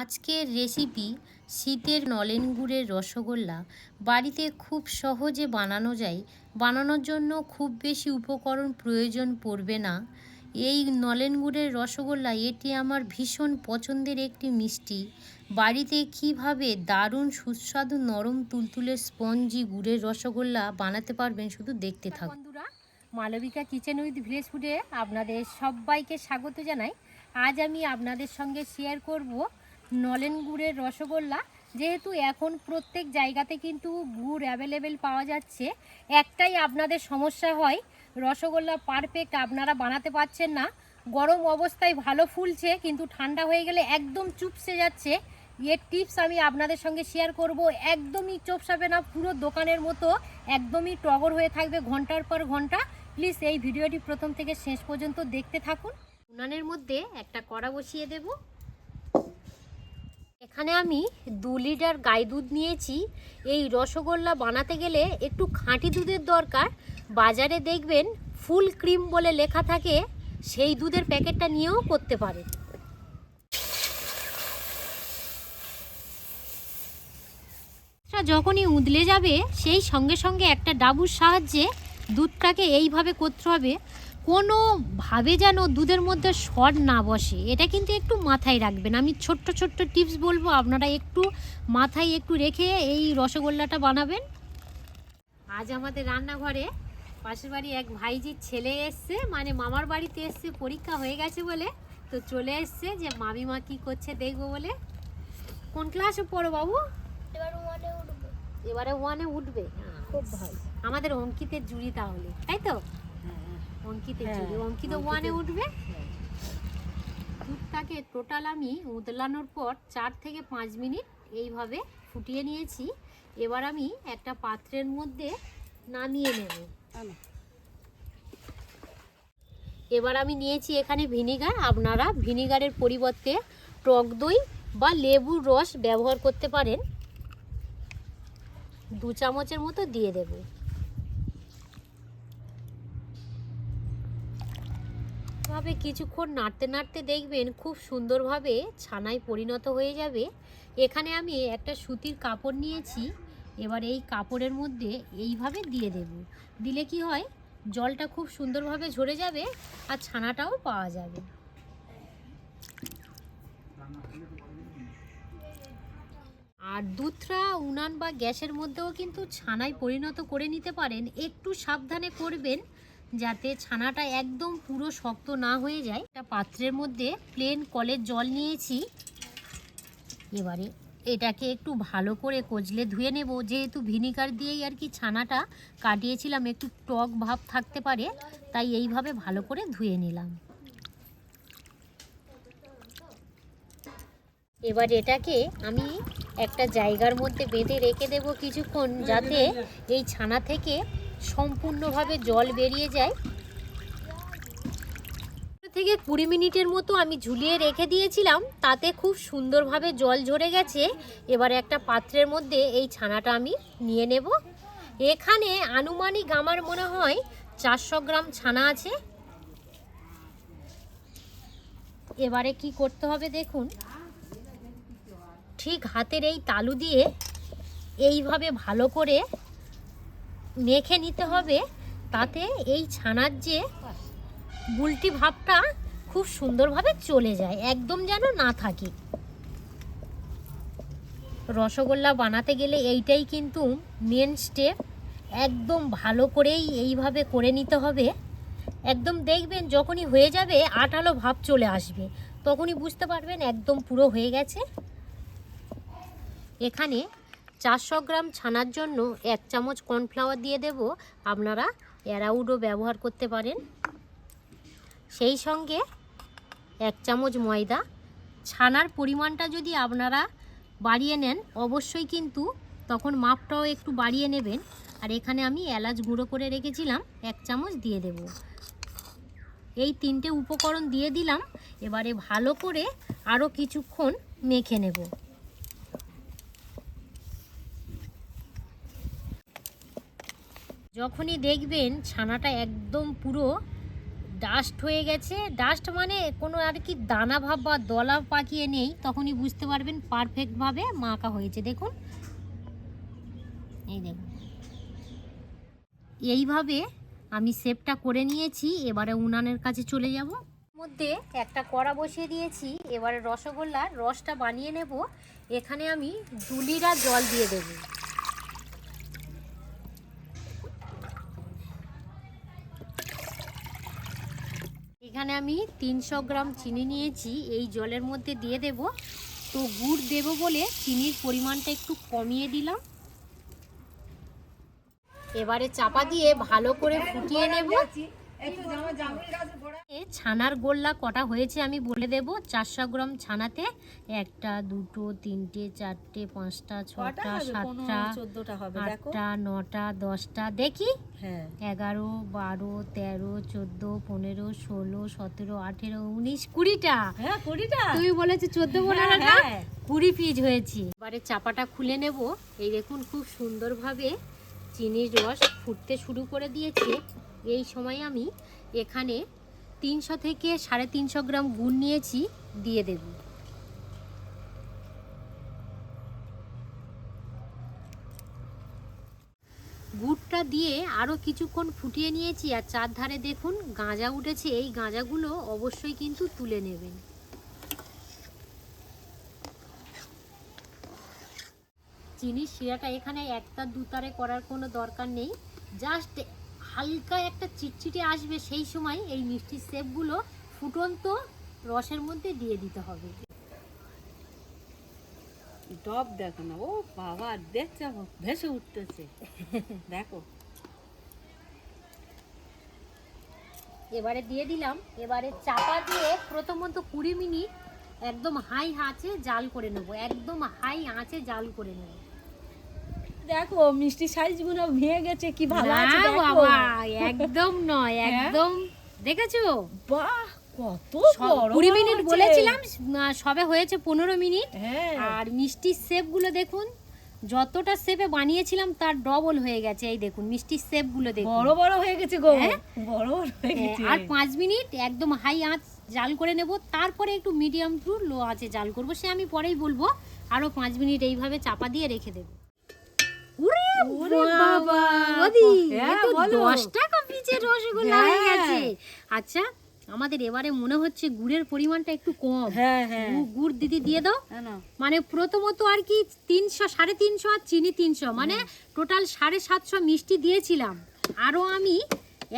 আজকের রেসিপি শীতের নলেন গুড়ের রসগোল্লা। বাড়িতে খুব সহজে বানানো যায়। বানানোর জন্য খুব বেশি উপকরণ প্রয়োজন পড়বে না। এই নলেন গুড়ের রসগোল্লা, এটি আমার ভীষণ পছন্দের একটি মিষ্টি। বাড়িতে কীভাবে দারুণ সুস্বাদু নরম তুলতুলে স্পঞ্জি গুড়ের রসগোল্লা বানাতে পারবেন শুধু দেখতে থাকুন। বন্ধুরা, মালবিকা কিচেন উইথ ভিলেজ ফুডে আপনাদের সবাইকে স্বাগত জানাই। আজ আমি আপনাদের সঙ্গে শেয়ার করব নলেন গুড়ের রসগোল্লা। যেহেতু এখন প্রত্যেক জায়গাতে কিন্তু গুড় অ্যাভেলেবেল পাওয়া যাচ্ছে, একটাই আপনাদের সমস্যা হয়, রসগোল্লা পারফেক্ট আপনারা বানাতে পারছেন না। গরম অবস্থায় ভালো ফুলছে, কিন্তু ঠান্ডা হয়ে গেলে একদম চুপসে যাচ্ছে। এর টিপস আমি আপনাদের সঙ্গে শেয়ার করব। একদমই চোপসাবে না, পুরো দোকানের মতো, একদমই টগর হয়ে থাকবে ঘণ্টার পর ঘণ্টা। প্লিজ এই ভিডিওটি প্রথম থেকে শেষ পর্যন্ত দেখতে থাকুন। উনানের মধ্যে একটা কড়া বসিয়ে দেব। এখানে আমি দু লিটার গাই দুধ নিয়েছি। এই রসগোল্লা বানাতে গেলে একটু খাঁটি দুধের দরকার। বাজারে দেখবেন ফুল ক্রিম বলে লেখা থাকে, সেই দুধের প্যাকেটটা নিয়েও করতে পারেন। টা যখনই উদলে যাবে, সেই সঙ্গে সঙ্গে একটা ডাবুর সাহায্যে দুধটাকে এইভাবে করতে হবে। কোনোভাবে যেন দুধের মধ্যে শর্ট না বসে এটা কিন্তু একটু মাথায় রাখবেন। আমি ছোট্ট ছোট্ট টিপস বলব আপনারা একটু মাথায় একটু রেখে এই রসগোল্লাটা বানাবেন। আজ আমাদের রান্নাঘরে পাশের বাড়ি এক ভাইজির ছেলে এসছে মানে মামার বাড়িতে এসছে পরীক্ষা হয়ে গেছে বলে। তো চলে এসছে যে মামিমা কি করছে দেখব বলে। কোন ক্লাসে পড়ো বাবু? এবার ওয়ানে উঠবো। এবারে ওয়ানে উঠবে। খুব ভালো। আমাদের অঙ্কিতের জুড়ি তাহলে তাই তো? অঙ্কিতের হ্যাঁ, জুড়ি অঙ্কিত ওয়ানে উঠবে? দুধটাকে টোটাল আমি উতলানোর পর চার থেকে পাঁচ মিনিট এইভাবে ফুটিয়ে নিয়েছি। এবার আমি একটা পাত্রের মধ্যে নামিয়ে নেব। এবার আমি নিয়েছি এখানে ভিনিগার। আপনারা ভিনিগারের পরিবর্তে টক দই বা লেবুর রস ব্যবহার করতে পারেন। দু চামচের মতো দিয়ে দেব। ভাবে কিছুক্ষণ নাড়তে নাড়তে দেখবেন খুব সুন্দরভাবে ছানায় পরিণত হয়ে যাবে। এখানে আমি একটা সুতির কাপড় নিয়েছি। এবার এই কাপড়ের মধ্যে এইভাবে দিয়ে দেব। দিলে কি হয়, জলটা খুব সুন্দরভাবে ঝরে যাবে আর ছানাটাও পাওয়া যাবে। আর দুধটা উনান বা গ্যাসের মধ্যেও কিন্তু ছানায় পরিণত করে নিতে পারেন। একটু সাবধানে করবেন। যাতে ছানাটা একদম পুরো শক্ত না হয়ে যায়। একটা পাত্রের মধ্যে প্লেন কলের জল নিয়েছি। এবারে এটাকে একটু ভালো করে কচলে ধুয়ে নেব। যেহেতু ভিনিগার দিয়েই আর কি ছানাটা কাটিয়েছিলাম, একটু টক ভাব থাকতে পারে, তাই এইভাবে ভালো করে ধুয়ে নিলাম। এবার এটাকে আমি একটা জায়গার মধ্যে বেঁধে রেখে দেব কিছুক্ষণ, যাতে এই ছানা থেকে সম্পূর্ণভাবে জল বেরিয়ে যায়। থেকে কুড়ি মিনিটের মতো আমি ঝুলিয়ে রেখে দিয়েছিলাম, তাতে খুব সুন্দরভাবে জল ঝরে গেছে। এবার একটা পাত্রের মধ্যে এই ছানাটা আমি নিয়ে নেব। এখানে আনুমানিক আমার মনে হয় চারশো গ্রাম ছানা আছে। এবারে কি করতে হবে দেখুন। ঠিক হাতের এই তালু দিয়ে এইভাবে ভালো করে মেখে নিতে হবে, তাতে এই ছানার যে বুলটি ভাবটা খুব সুন্দরভাবে চলে যায়, একদম যেন না থাকে। রসগোল্লা বানাতে গেলে এইটাই কিন্তু মেন স্টেপ একদম ভালো করেই এইভাবে করে নিতে হবে। একদম দেখবেন যখনই হয়ে যাবে আঠালো ভাব চলে আসবে। তখনই বুঝতে পারবেন একদম পুরো হয়ে গেছে। এখানে চারশো গ্রাম ছানার জন্য এক চামচ কর্নফ্লাওয়ার দিয়ে দেব। আপনারা অ্যারাউডও ব্যবহার করতে পারেন। সেই সঙ্গে এক চামচ ময়দা। ছানার পরিমাণটা যদি আপনারা বাড়িয়ে নেন, অবশ্যই কিন্তু তখন মাপটাও একটু বাড়িয়ে নেবেন। আর এখানে আমি এলাচ গুঁড়ো করে রেখেছিলাম, এক চামচ দিয়ে দেব। এই তিনটে উপকরণ দিয়ে দিলাম। এবারে ভালো করে আরও কিছুক্ষণ মেখে নেব। যখনই দেখবেন ছানাটা একদম পুরো ডাস্ট হয়ে গেছে। ডাস্ট মানে কোনো আর কি দানা ভাব বা দলা পাকিয়ে নেই, তখনই বুঝতে পারবেন পারফেক্টভাবে মাখা হয়েছে। দেখুন। এই দেখুন। এইভাবে আমি শেপটা করে নিয়েছি, এবারে উনানের কাছে চলে যাব। মধ্যে একটা কড়া বসিয়ে দিয়েছি, এবারে রসগোল্লার রসটা বানিয়ে নেব। এখানে আমি দু লিটার জল দিয়ে দেব। এখানে আমি তিনশো গ্রাম চিনি নিয়েছি, এই জলের মধ্যে দিয়ে দেব। তো গুড় দেব বলে চিনির পরিমাণটা একটু কমিয়ে দিলাম। এবারে চাপা দিয়ে ভালো করে ফুটিয়ে নেব। ছানার গোল্লা কটা হয়েছে আমি বলে দেব। চারশো গ্রাম ছানাতে একটা দুটো তিনটে চারটে পাঁচটা ছটা সাতটা আটটা নটা দশটা দেখি। হ্যাঁ। এগারো বারো তেরো চোদ্দ পনেরো ষোলো সতেরো আঠেরো উনিশ কুড়িটা। হ্যাঁ কুড়িটা। তুমি বলেছ চোদ্দ পনেরো। কুড়ি পিস হয়েছে। এবারে চাপাটা খুলে নেব। এই দেখুন খুব সুন্দরভাবে চিনির রস ফুটতে শুরু করে দিয়েছে। এই সময় আমি এখানে তিনশো থেকে সাড়ে তিনশো গ্রাম গুড় নিয়েছি, দিয়ে দেব। গুড়টা দিয়ে আরও কিছুক্ষণ ফুটিয়ে নিয়েছি, আর চারধারে দেখুন গাঁজা উঠেছে। এই গাঁজাগুলো অবশ্যই কিন্তু তুলে নেবেন। চিনির শিরাটা এখানে একটা দুতারে করার কোনো দরকার নেই। জাস্ট হালকা একটা চিটচিটে আসবে সেই সময় এই মিষ্টির সেপগুলো ফুটন্ত রসের মধ্যে দিয়ে দিতে হবে। ডব দেখো না ও বাবা দেখছ ভেসে উঠতেছে। দেখো। এবারে দিয়ে দিলাম এবারে চাপা দিয়ে প্রথমত কুড়ি মিনিট একদম হাই আঁচে জাল করে নেব একদম হাই আঁচে জাল করে নেব। দেখো মিষ্টি সাইজগুলো ভেঙে গেছে কি ভালো আছে দেখো। বাবা একদম নয় হ্যাঁ? একদম দেখেছ? বাহ কত কুড়ি মিনিট বলেছিলাম সবে হয়েছে পনেরো মিনিট। হ্যাঁ। আর মিষ্টির শেপগুলো দেখুন যতটা শেপে বানিয়েছিলাম তার ডবল হয়ে গেছে। এই দেখুন মিষ্টির শেপগুলো দেখুন। বড় বড় হয়ে গেছে গো। হ্যাঁ? বড় বড় হয়ে গেছে। আর পাঁচ মিনিট একদম হাই আঁচ জাল করে নেব। তারপরে একটু মিডিয়াম টু লো আঁচে জাল করব। সে আমি পরেই বলব আরও পাঁচ মিনিট এইভাবে চাপা দিয়ে রেখে দেব। বাবা হ্যাঁ, এ তো বলো। দশ টাকা পিচের রসগোল্লা হয়ে। গেছে। আচ্ছা আমাদের এবারে মনে হচ্ছে গুড়ের পরিমাণটা একটু কম। হ্যাঁ গুড় দিদি দিয়ে দাও। মানে প্রথমত আর কি তিনশো সাড়ে তিনশো আর চিনি তিনশো। মানে টোটাল সাড়ে সাতশো মিষ্টি দিয়েছিলাম। আরও আমি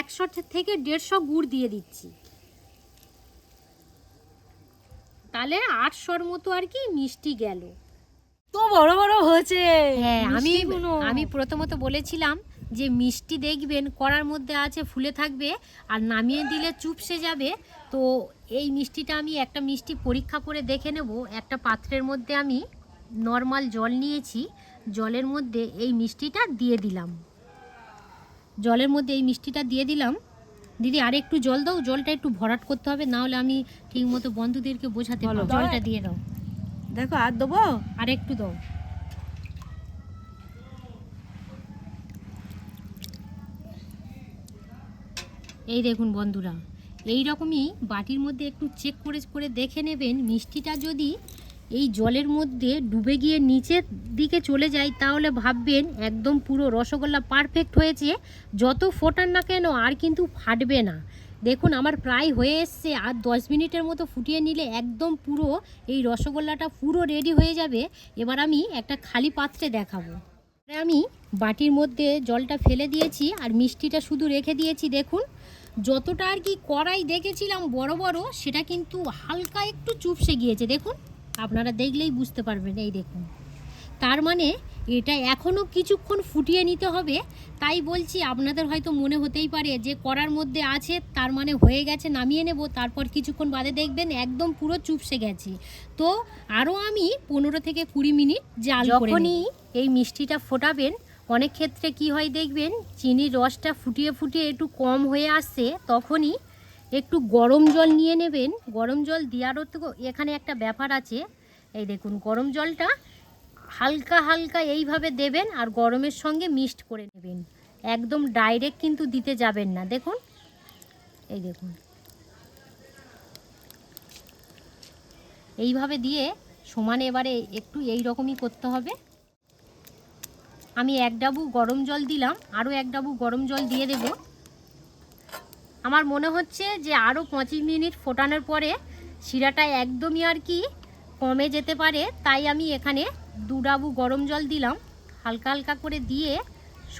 একশো থেকে দেড়শো গুড় দিয়ে দিচ্ছি। তাহলে আটশোর মতো আর কি মিষ্টি গেল। তো বড় বড় হয়েছে। হ্যাঁ আমি। আমি প্রথমত বলেছিলাম যে মিষ্টি দেখবেন কড়ার মধ্যে আছে ফুলে থাকবে আর নামিয়ে দিলে চুপসে যাবে। তো এই মিষ্টিটা আমি একটা মিষ্টি পরীক্ষা করে দেখে নেব। একটা পাত্রের মধ্যে আমি নর্মাল জল নিয়েছি। জলের মধ্যে এই মিষ্টিটা দিয়ে দিলাম। জলের মধ্যে এই মিষ্টিটা দিয়ে দিলাম। দিদি আর একটু জল দাও জলটা একটু ভরাট করতে হবে না হলে আমি ঠিকমতো বন্ধুদেরকে বোঝাতে পারব জলটা দিয়ে দাও। দেখো, আর দেবো? আর একটু দাও। এই দেখুন বন্ধুরা, এই রকমই বাটির মধ্যে একটু চেক করে করে দেখে নেবেন। মিষ্টিটা যদি এই জলের মধ্যে ডুবে গিয়ে নিচের দিকে চলে যায়, তাহলে ভাববেন একদম পুরো রসগোল্লা পারফেক্ট হয়েছে। যত ফোটান না কেন, আর কিন্তু ফাটবে না। দেখুন, আমার প্রায় হয়ে এসছে। আর দশ মিনিটের মতো ফুটিয়ে নিলে একদম পুরো এই রসগোল্লাটা পুরো রেডি হয়ে যাবে। এবার আমি একটা খালি পাত্রে দেখাবো। আমি বাটির মধ্যে জলটা ফেলে দিয়েছি আর মিষ্টিটা শুধু রেখে দিয়েছি, দেখুন। যতটা আর কি কড়াই দেখেছিলাম বড় বড়, সেটা কিন্তু হালকা একটু চুপসে গিয়েছে, দেখুন। আপনারা দেখলেই বুঝতে পারবেন, এই দেখুন। তার মানে এটা এখনও কিছুক্ষণ ফুটিয়ে নিতে হবে। তাই বলছি আপনাদের হয়তো মনে হতেই পারে যে করার মধ্যে আছে, তার মানে হয়ে গেছে, নামিয়ে নেব। তারপর কিছুক্ষণ বাদে দেখবেন একদম পুরো চুপসে গেছে। তো আরও আমি পনেরো থেকে কুড়ি মিনিট জাল যখনই এই মিষ্টিটা ফোটাবেন, অনেক ক্ষেত্রে কি হয় দেখবেন, চিনির রসটা ফুটিয়ে ফুটিয়ে একটু কম হয়ে আসছে, তখনই একটু গরম জল নিয়ে নেবেন। গরম জল দেওয়ারও তো এখানে একটা ব্যাপার আছে। এই দেখুন, গরম জলটা হালকা হালকা এইভাবে দেবেন আর গরমের সঙ্গে মিক্সড করে নেবেন। একদম ডাইরেক্ট কিন্তু দিতে যাবেন না। দেখুন, এই দেখুন। এইভাবে দিয়ে সমানে এবারে একটু এই রকমই করতে হবে। আমি এক ডাবু গরম জল দিলাম, আরও এক ডাবু গরম জল দিয়ে দেব। আমার মনে হচ্ছে যে আরও পঁচিশ মিনিট ফোটানোর পরে শিরাটা একদমই আর কি কমে যেতে পারে, তাই আমি এখানে ডাবু গরম জল দিলাম, হালকা হালকা করে দিয়ে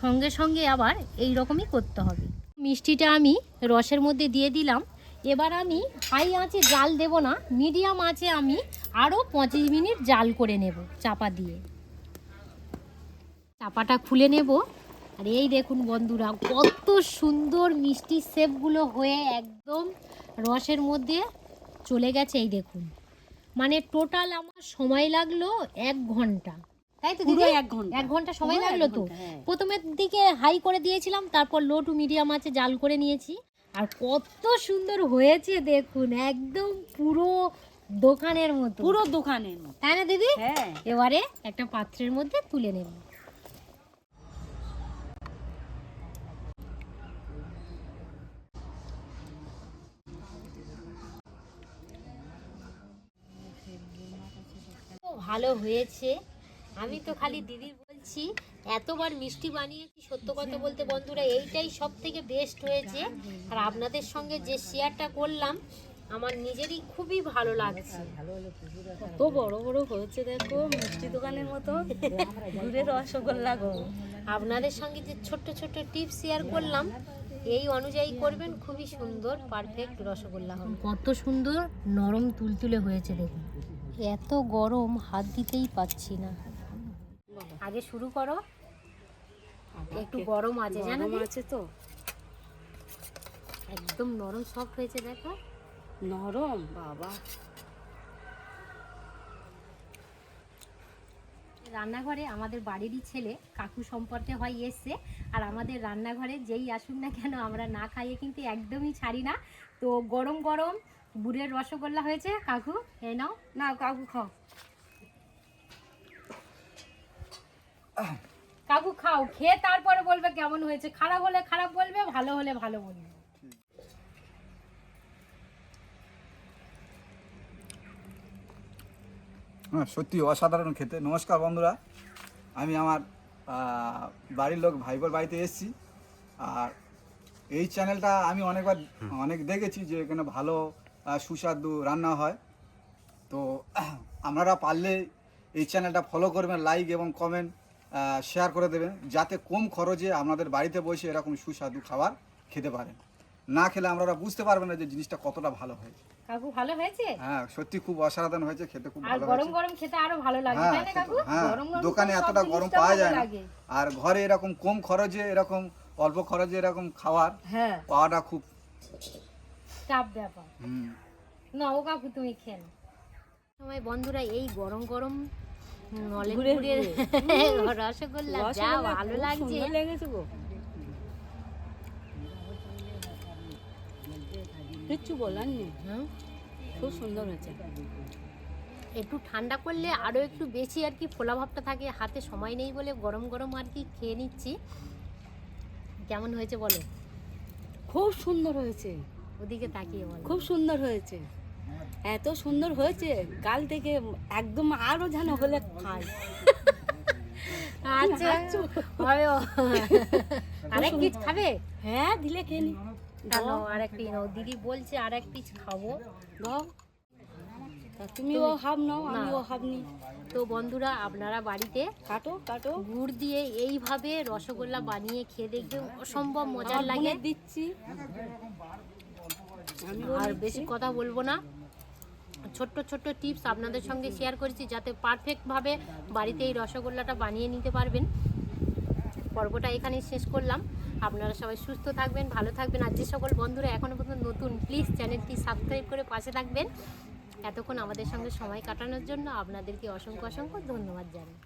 সঙ্গে সঙ্গে আবার এই রকমই করতে হবে। মিষ্টিটা আমি রসের মধ্যে দিয়ে দিলাম। এবার আমি হাই আঁচে জাল দেব না, মিডিয়াম আঁচে আমি আরও পঁচিশ মিনিট জাল করে নেব চাপা দিয়ে। চাপাটা খুলে নেব। আর এই দেখুন বন্ধুরা, কত সুন্দর মিষ্টি শেপগুলো হয়ে একদম রসের মধ্যে চলে গেছে, এই দেখুন। মানে টোটাল আমার সময় লাগল এক ঘণ্টা। তাই তো দিদি? এক ঘণ্টা। এক ঘণ্টা সময় লাগল তো? হ্যাঁ। প্রথমের দিকে হাই করে দিয়েছিলাম তারপর লো টু মিডিয়াম আছে জাল করে নিয়েছি। আর কত সুন্দর হয়েছে দেখুন একদম পুরো দোকানের মতো। পুরো দোকানের মতো। তাই না দিদি? হ্যাঁ। এবারে একটা পাত্রের মধ্যে তুলে নেব। ভালো হয়েছে। আমি তো খালি দিদির বলছি এতবার মিষ্টি বানিয়েছি সত্য কথা বলতে বন্ধুরা এইটাই সব থেকে বেস্ট হয়েছে। আর আপনাদের সঙ্গে যে শেয়ারটা করলাম আমার নিজেরই খুবই ভালো লাগছে। কত বড় বড় হয়েছে দেখো মিষ্টি দোকানের মতো। ঘুরে রসগোল্লা গো। আপনাদের সঙ্গে যে ছোট্ট ছোট্ট টিপস শেয়ার করলাম এই অনুযায়ী করবেন খুবই সুন্দর পারফেক্ট রসগোল্লা হবে। কত সুন্দর নরম তুলতুলে হয়েছে দেখুন। এত গরম হাত দিতেই পাচ্ছি না। আগে শুরু করো। একটু গরম আছে জানো আছে তো। একদম নরম সফট হয়েছে দেখো। নরম? বাবা। রান্নাঘরে আমাদের বাড়িরই ছেলে কাকু সম্পর্কে হয় এসছে। আর আমাদের রান্নাঘরে যেই আসুন না কেন আমরা না খাইয়ে কিন্তু একদমই ছাড়ি না। তো গরম গরম গুড়ের রসগোল্লা হয়েছে কাকু এই নাও। না কাকু খাও। কাকু খাও খেয়ে তারপরে বলবে কেমন হয়েছে। খারাপ হলে খারাপ বলবে ভালো হলে ভালো বলবে। হ্যাঁ সত্যি অসাধারণ খেতে। নমস্কার বন্ধুরা। আমি আমার বাড়ির লোক ভাইবোর বাড়িতে এসেছি। আর এই চ্যানেলটা আমি অনেকবার অনেক দেখেছি যে এখানে ভালো সুস্বাদু রান্না হয়। তো আপনারা পারলে এই চ্যানেলটা ফলো করবেন লাইক এবং কমেন্ট শেয়ার করে দেবেন যাতে কম খরচে আপনাদের বাড়িতে বসে এরকম সুস্বাদু খাবার খেতে পারেন। না খেলে আপনারা বুঝতে পারবেন না যে জিনিসটা কতটা ভালো হয়। কাকু ভালো হয়েছে? হ্যাঁ সত্যি খুব অসাধারণ হয়েছে খেতে খুব ভালো গরম গরম খেতে আরও ভালো লাগে হ্যাঁ তাই না কাকু? হ্যাঁ গরম গরম দোকানে এতটা গরম পাওয়া যায় না। আর ঘরে এরকম কম খরচে এরকম অল্প খরচে এরকম খাবার হ্যাঁ। পাওয়াটা খুব চাপ ব্যাপার। না ও কাকু তুমি খেয়ে সময় বন্ধুরা এই গরম গরম রসগোল্লা যা ভালো লাগছে। লেগেছে গো। কিচ্ছু বলার নেই। খুব সুন্দর হয়েছে। একটু ঠান্ডা করলে আরও একটু বেশি আর কি ফোলা ভাবটা থাকে। হাতে সময় নেই বলে গরম গরম আর কি খেয়ে নিচ্ছি। কেমন হয়েছে বলো? খুব সুন্দর হয়েছে। ওদিকে তাকিয়ে বলো। খুব সুন্দর হয়েছে। এত সুন্দর হয়েছে কাল থেকে একদম আরও যেন হলে খাই। আচ্ছা হবে আরেক পিস খাবে? হ্যাঁ দিলে খেয়ে নি। পিস নাও। দিদি বলছে আরেক পিস খাব। দাও। তুমিও হাফ নাও আমিও হাফ নি। তো বন্ধুরা আপনারা বাড়িতে কাটো কাটো। গুড় দিয়ে এইভাবে রসগোল্লা বানিয়ে খেয়ে দেখবে অসম্ভব মজার লাগে। দিচ্ছি। আর বেশি কথা বলব না। ছোট্ট ছোট্ট টিপস আপনাদের সঙ্গে শেয়ার করেছি যাতে পারফেক্টভাবে বাড়িতে এই রসগোল্লাটা বানিয়ে নিতে পারবেন। পর্বটা এখানেই শেষ করলাম। আপনারা সবাই সুস্থ থাকবেন ভালো থাকবেন। আর যে সকল বন্ধুরা এখনও পর্যন্ত নতুন প্লিজ চ্যানেলটি সাবস্ক্রাইব করে পাশে থাকবেন। এতক্ষণ আমাদের সঙ্গে সময় কাটানোর জন্য আপনাদেরকে অসংখ্য অসংখ্য ধন্যবাদ জানাই।